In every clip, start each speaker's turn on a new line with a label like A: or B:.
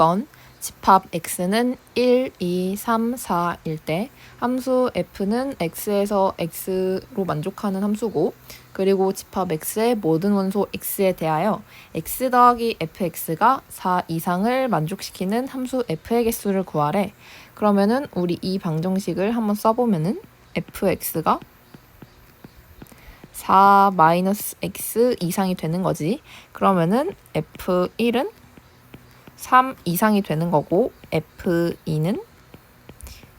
A: 10번 집합 x는 1, 2, 3, 4일 때 함수 f는 x에서 x로 만족하는 함수고 그리고 집합 x의 모든 원소 x에 대하여 x 더하기 fx가 4 이상을 만족시키는 함수 f의 개수를 구하래. 그러면은 우리 이 방정식을 한번 써보면은 fx가 4 마이너스 x 이상이 되는 거지. 그러면은 f1은 3 이상이 되는 거고 F2는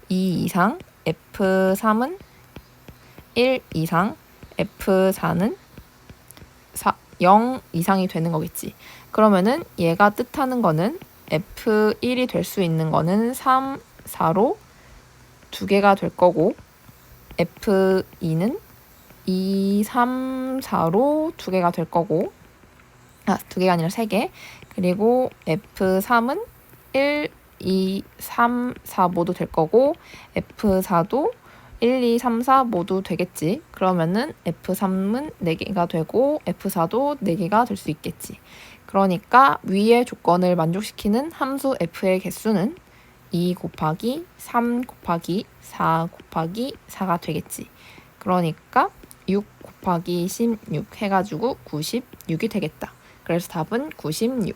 A: 2 이상, F3은 1 이상, F4는 4, 0 이상이 되는 거겠지. 그러면은 얘가 뜻하는 거는 F1이 될 수 있는 거는 3, 4로 두 개가 될 거고 F2는 2, 3, 4로 두 개가 될 거고 아, 두 개가 아니라 세 개. 그리고 F3은 1, 2, 3, 4 모두 될 거고 F4도 1, 2, 3, 4 모두 되겠지. 그러면은 F3은 4개가 되고 F4도 4개가 될 수 있겠지. 그러니까 위의 조건을 만족시키는 함수 f의 개수는 2 곱하기 3 곱하기 4 곱하기 4가 되겠지. 그러니까 6 곱하기 16 해가지고 96이 되겠다. 그래서 답은 96.